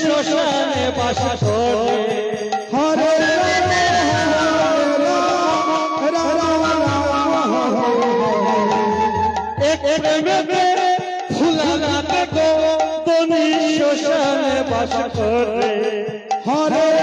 শ্মশানে বাস করে হরে তুমি শ্মশানে করে হরে